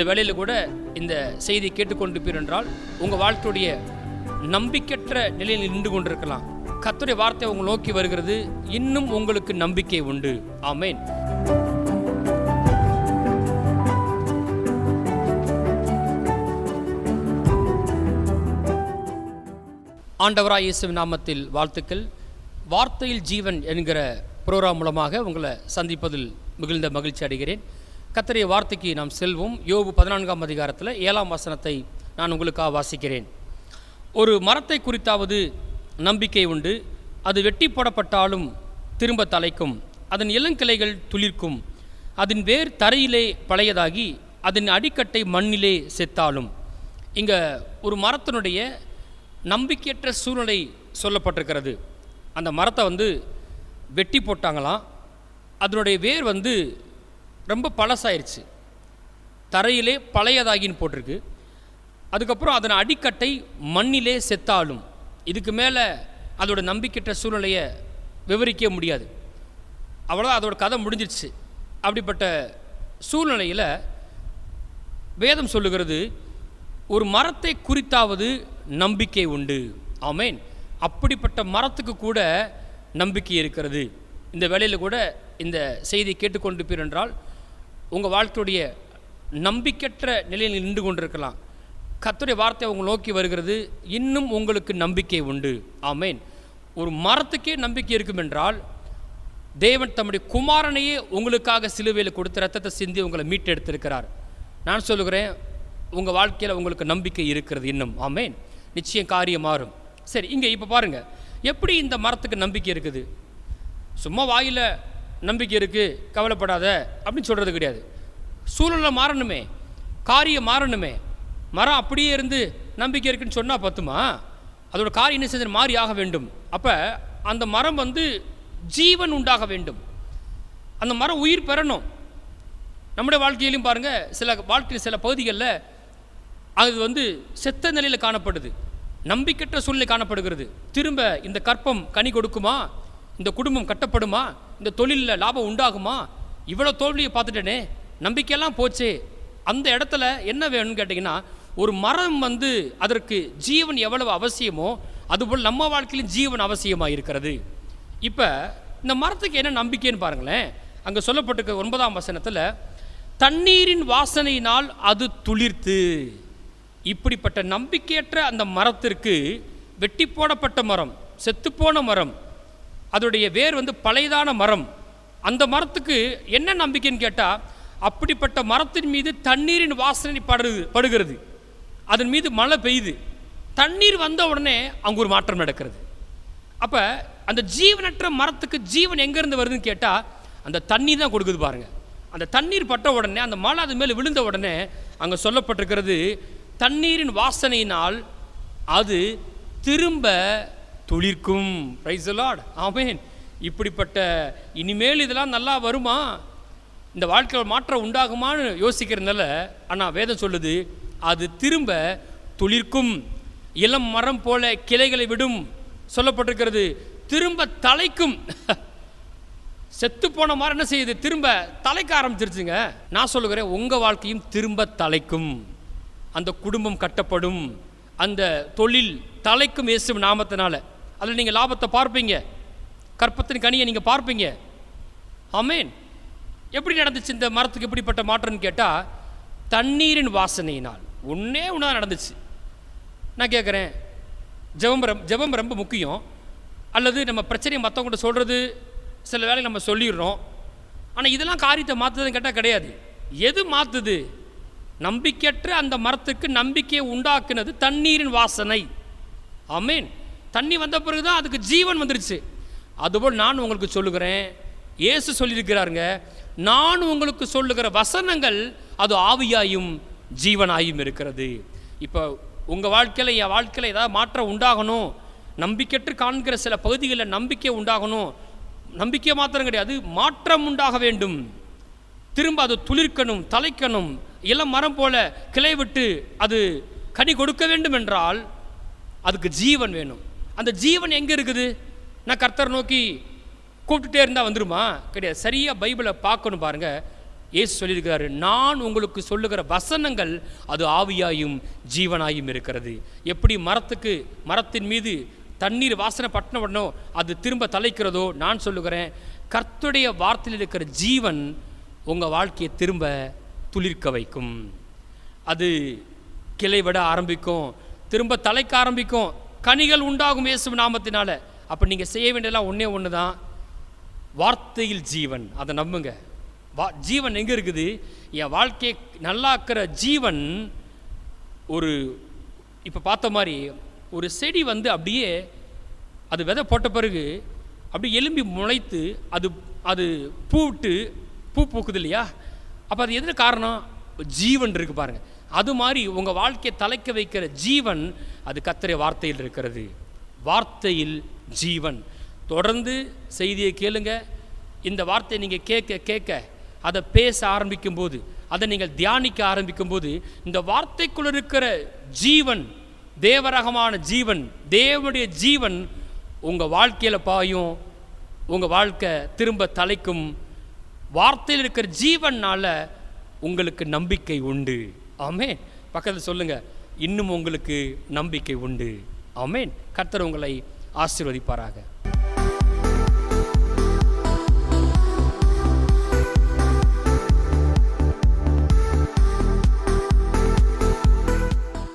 இந்த கூட இந்த செய்தி கேட்டுக்கொண்டிருப்பீர் என்றால் உங்கள் வாழ்க்கையுடைய நம்பிக்கையற்ற நிலையில் நின்று கொண்டிருக்கலாம். கத்துடைய வார்த்தை உங்களை நோக்கி வருகிறது. இன்னும் உங்களுக்கு நம்பிக்கை உண்டு. ஆமேன். ஆண்டவராய் இயேசுவின் நாமத்தில் வாழ்த்துக்கள். வார்த்தையில் ஜீவன் என்கிற ப்ரோக்ராம் மூலமாக உங்களை சந்திப்பதில் மிகுந்த மகிழ்ச்சி அடைகிறேன். கத்தரிய வார்த்தைக்கு நாம் செல்வோம். யோபு பதினான்காம் அதிகாரத்தில் ஏழாம் வசனத்தை நான் உங்களுக்காக வாசிக்கிறேன். ஒரு மரத்தை குறித்தாவது நம்பிக்கை உண்டு. அது வெட்டி போடப்பட்டாலும் திரும்ப தலைக்கும். அதன் இளங்கிளைகள் துளிர்க்கும். அதன் வேர் தரையிலே பழையதாகி அதன் அடிக்கட்டை மண்ணிலே செத்தாலும். இங்கே ஒரு மரத்தினுடைய நம்பிக்கையற்ற சூழ்நிலை சொல்லப்பட்டிருக்கிறது. அந்த மரத்தை வந்து வெட்டி போட்டாங்களாம். அதனுடைய வேர் வந்து ரொம்ப பழசாயிருச்சு. தரையிலே பழையதாகின்னு போட்டிருக்கு. அதுக்கப்புறம் அதன் அடிக்கட்டை மண்ணிலே செத்தாலும் இதுக்கு மேலே அதோட நம்பிக்கிட்ட சூழ்நிலையை விவரிக்க முடியாது. அவ்வளோ அதோட கதை முடிஞ்சிடுச்சு அப்படிப்பட்ட சூழ்நிலையில் வேதம் சொல்லுகிறது ஒரு மரத்தை குறித்தாவது நம்பிக்கை உண்டு. ஆமேன். அப்படிப்பட்ட மரத்துக்கு கூட நம்பிக்கை இருக்கிறது. இந்த வேலையில் கூட இந்த செய்தி கேட்டுக்கொண்டு என்றால் உங்கள் வாழ்க்கையுடைய நம்பிக்கையற்ற நிலையில் நின்று கொண்டிருக்கலாம். கத்துடைய வார்த்தை உங்களை நோக்கி வருகிறது. இன்னும் உங்களுக்கு நம்பிக்கை உண்டு. ஆமேன். ஒரு மரத்துக்கே நம்பிக்கை இருக்கும் என்றால் தேவன் தம்முடைய குமாரனையே உங்களுக்காக சிலுவையில் கொடுத்து ரத்தத்தை சிந்தி உங்களை மீட்டெடுத்திருக்கிறார். நான் சொல்லுகிறேன் உங்கள் வாழ்க்கையில் உங்களுக்கு நம்பிக்கை இருக்கிறது இன்னும். ஆமேன். நிச்சயம் காரியம் மாறும். சரி இங்கே இப்போ பாருங்கள் எப்படி இந்த மரத்துக்கு நம்பிக்கை இருக்குது? சும்மா வாயில் நம்பிக்கை இருக்குது கவலைப்படாத அப்படின்னு சொல்கிறது கிடையாது. சூழலை மாறணுமே காரியம் மாறணுமே. மரம் அப்படியே இருந்து நம்பிக்கை இருக்குன்னு சொன்னால் பத்துமா? அதோட காரியம் என்ன செஞ்சு மாறி ஆக வேண்டும். அப்போ அந்த மரம் வந்து ஜீவன் உண்டாக வேண்டும். அந்த மரம் உயிர் பெறணும். நம்முடைய வாழ்க்கையிலும் பாருங்கள் சில வாழ்க்கையில் சில பகுதிகளில் அது வந்து செத்த நிலையில் காணப்படுது. நம்பிக்கற்ற சூழ்நிலை காணப்படுகிறது. திரும்ப இந்த கற்பம் கனி கொடுக்குமா? இந்த குடும்பம் கட்டப்படுமா? இந்த தொழிலில் லாபம் உண்டாகுமா? இவ்வளோ தோல்வியை பார்த்துட்டேனே. நம்பிக்கையெல்லாம் போச்சே. அந்த இடத்துல என்ன வேணும்னு கேட்டிங்கன்னா ஒரு மரம் வந்து அதற்கு ஜீவன் எவ்வளவு அவசியமோ அதுபோல் நம்ம வாழ்க்கையிலும் ஜீவன் அவசியமாக இருக்கிறது. இப்போ இந்த மரத்துக்கு என்ன நம்பிக்கைன்னு பாருங்களேன். அங்கே சொல்லப்பட்டிருக்க ஒன்பதாம் வசனத்தில் தண்ணீரின் வாசனையினால் அது துளிர்த்து. இப்படிப்பட்ட நம்பிக்கையற்ற அந்த மரத்திற்கு வெட்டி போடப்பட்ட மரம் செத்துப்போன மரம் அதோடைய வேர் வந்து பழையதான மரம். அந்த மரத்துக்கு என்ன நம்பிக்கைன்னு கேட்டால் அப்படிப்பட்ட மரத்தின் மீது தண்ணீரின் வாசனை படு படுகிறது. அதன் மீது மழை பெய்யுது. தண்ணீர் வந்த உடனே அங்கே ஒரு மாற்றம் நடக்கிறது. அப்போ அந்த ஜீவனற்ற மரத்துக்கு ஜீவன் எங்கேருந்து வருதுன்னு கேட்டால் அந்த தண்ணி தான் கொடுக்குது பாருங்கள் அந்த தண்ணீர் பட்ட உடனே அந்த மழை அது மேலே விழுந்த உடனே அங்கே சொல்லப்பட்டிருக்கிறது தண்ணீரின் வாசனையினால் அது திரும்ப துளிர்க்கும். ப்ரைஸ் லார்ட் ஆமேன் இப்படிப்பட்ட இனிமேல் இதெல்லாம் நல்லா வருமா? இந்த வாழ்க்கையில் மாற்றம் உண்டாகுமான்னு யோசிக்கிறதுனால ஆனால் வேதம் சொல்லுது அது திரும்ப துளிர்க்கும். இளம் மரம் போல கிளைகளை விடும். சொல்லப்பட்டிருக்கிறது. திரும்ப தலைக்கும். செத்து போன மாதிரி என்ன செய்யுது? திரும்ப தலைக்க ஆரம்பிச்சிருச்சுங்க. நான் சொல்லுகிறேன் உங்கள் வாழ்க்கையும் திரும்ப தலைக்கும். அந்த குடும்பம் கட்டப்படும். அந்த தொழில் தலைக்கும் இயேசு நாமத்தினால. அதில் நீங்கள் லாபத்தை பார்ப்பீங்க. கற்பத்தின் கனியை நீங்கள் பார்ப்பீங்க. ஆமேன். எப்படி நடந்துச்சு இந்த மரத்துக்கு எப்படிப்பட்ட மாற்றம்னு கேட்டால் தண்ணீரின் வாசனையினால். ஒன்றே ஒன்றா நடந்துச்சு. நான் கேட்குறேன் ஜெபம் ரொம்ப ஜெபம் ரொம்ப முக்கியம். அல்லது நம்ம பிரச்சனையை மற்றவங்கள்ட்ட சொல்கிறது சில வேலை நம்ம சொல்லிடுறோம். ஆனால் இதெல்லாம் காரியத்தை மாற்றுதுன்னு கேட்டால் கிடையாது. எது மாற்றுது நம்பிக்கையற்ற அந்த மரத்துக்கு நம்பிக்கையை உண்டாக்குனது தண்ணீரின் வாசனை. ஆமீன். தண்ணி வந்த பிறகு தான் அதுக்கு ஜீவன் வந்துருச்சு. அதுபோல் நான் உங்களுக்கு சொல்லுகிறேன் இயேசு சொல்லியிருக்கிறாருங்க நான் உங்களுக்கு சொல்லுகிற வசனங்கள் அது ஆவியாயும் ஜீவனாயும் இருக்கிறது. இப்போ உங்கள் வாழ்க்கையில் என் வாழ்க்கையில் ஏதாவது மாற்றம் உண்டாகணும் நம்பிக்கைட்டு காண்கிற சில பகுதிகளில் நம்பிக்கை உண்டாகணும். நம்பிக்கை மாத்திரம் கிடையாது மாற்றம் உண்டாக வேண்டும். திரும்ப அது துளிர்க்கணும் தலைக்கணும் இளம் மரம் போல கிளை விட்டு அது கனி கொடுக்க வேண்டும் என்றால் அதுக்கு ஜீவன் வேணும். அந்த ஜீவன் எங்கே இருக்குது? நான் கர்த்தர் நோக்கி கூப்பிட்டுட்டே இருந்தால் வந்துருமா? கிடையாது. சரியாக பைபிளை பார்க்கணும் பாருங்கள் ஏசு சொல்லியிருக்கிறாரு நான் உங்களுக்கு சொல்லுகிற வசனங்கள் அது ஆவியாயும் ஜீவனாயும் இருக்கிறது. எப்படி மரத்துக்கு மரத்தின் மீது தண்ணீர் வாசனை பட்டின உடனோ அது திரும்ப தலைக்கிறதோ நான் சொல்லுகிறேன். கர்த்தருடைய வார்த்தையில் இருக்கிற ஜீவன் உங்கள் வாழ்க்கையை திரும்ப துளிர்க்க வைக்கும். அது கிளை விட ஆரம்பிக்கும். திரும்ப தலைக்க ஆரம்பிக்கும். கனிகள் உண்டாகும் இயேசு நாமத்தினால. அப்போ நீங்கள் செய்ய வேண்டியதெல்லாம் ஒன்றே ஒன்று தான் வார்த்தையில் ஜீவன். அதை நம்புங்க. வா ஜீவன் எங்கே இருக்குது? என் வாழ்க்கையை நல்லாக்குற ஜீவன் ஒரு இப்போ பார்த்த மாதிரி ஒரு செடி வந்து அப்படியே அது விதை போட்ட பிறகு அப்படியே எலும்பி முளைத்து அது அது பூவிட்டு பூ பூக்குது இல்லையா? அப்போ அது எது காரணம்? ஜீவன் இருக்குது பாருங்கள் அது மாதிரி உங்கள் வாழ்க்கையை தலைக்க வைக்கிற ஜீவன் அது கத்திரை வார்த்தையில் இருக்கிறது. வார்த்தையில் ஜீவன். தொடர்ந்து செய்தியை கேளுங்க. இந்த வார்த்தையை நீங்கள் கேட்க கேட்க அதை பேச ஆரம்பிக்கும் போது அதை நீங்கள் தியானிக்க ஆரம்பிக்கும் போது இந்த வார்த்தைக்குள் இருக்கிற ஜீவன் தேவரகமான ஜீவன் தேவனுடைய ஜீவன் உங்கள் வாழ்க்கையில் பாயும். உங்கள் வாழ்க்கை திரும்ப தலைக்கும். வார்த்தையில் இருக்கிற ஜீவனால் உங்களுக்கு நம்பிக்கை உண்டு. ஆமேன். பக்கத்தில் சொல்லுங்க. இன்னும் உங்களுக்கு நம்பிக்கை உண்டு. ஆமேன். கர்த்தர் உங்களை ஆசீர்வதிப்பாராக.